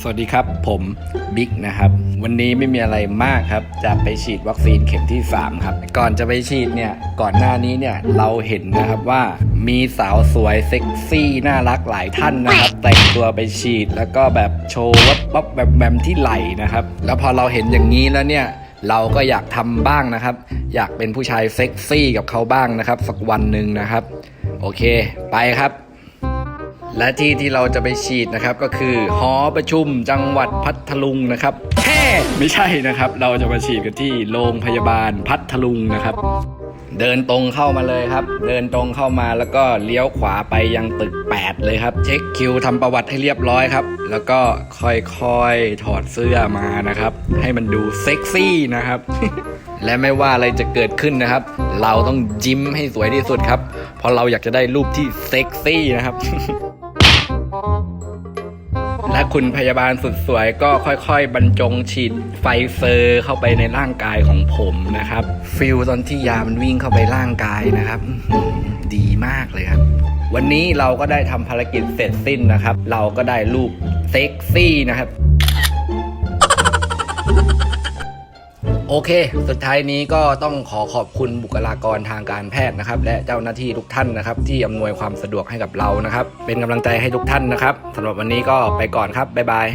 สวัสดีครับผมบิ๊กนะครับ วันนี้ไม่มีอะไรมากครับ จะไปฉีดวัคซีนเข็มที่ 3 ครับ ก่อนจะไปฉีดเนี่ยก่อนหน้านี้เนี่ยเราเห็นนะครับว่ามีสาวสวยเซ็กซี่น่ารักหลายท่านนะครับ แต่งตัวไปฉีดแล้วก็แบบโชว์วับวับแบบแบมที่ไหลนะครับ แล้วพอเราเห็นอย่างนี้แล้วเนี่ยเราก็อยากทำบ้างนะครับ อยากเป็นผู้ชายเซ็กซี่กับเขาบ้างนะครับ สักวันหนึ่งนะครับ โอเค ไปครับ และที่ที่เราจะไปฉีดนะครับก็คือหอประชุมจังหวัดพัทลุงนะครับแค่ไม่ใช่นะครับ เราจะมาฉีดกันที่โรงพยาบาลพัทลุงนะครับ เดินตรงเข้ามาเลยครับ เดินตรงเข้ามาแล้วก็เลี้ยวขวาไปยังตึก 8 เลยครับ เช็คคิวทำประวัติให้เรียบร้อยครับ แล้วก็ค่อยๆถอดเสื้อมานะครับ ให้มันดูเซ็กซี่นะครับและไม่ว่าอะไรจะเกิดขึ้นนะครับ เราต้องยิ้มให้สวยที่สุดครับ เพราะเราอยากจะได้รูปที่เซ็กซี่นะครับ และคุณพยาบาลสุดสวยก็ค่อยๆ บรรจงฉีดไฟเซอร์เข้าไปในร่างกายของผมนะครับ ฟิลตอนที่ยามันวิ่งเข้าไปร่างกายนะครับ ดีมากเลยครับ วันนี้เราก็ได้ทำภารกิจเสร็จสิ้นนะครับ เราก็ได้รูปเซ็กซี่นะครับ โอเค สุดท้ายนี้ก็ต้องขอขอบคุณบุคลากรทางการแพทย์นะครับ และเจ้าหน้าที่ทุกท่านนะครับ ที่อำนวยความสะดวกให้กับเรานะครับ เป็นกำลังใจให้ทุกท่านนะครับสำหรับวันนี้ก็ไปก่อนครับบ๊ายบาย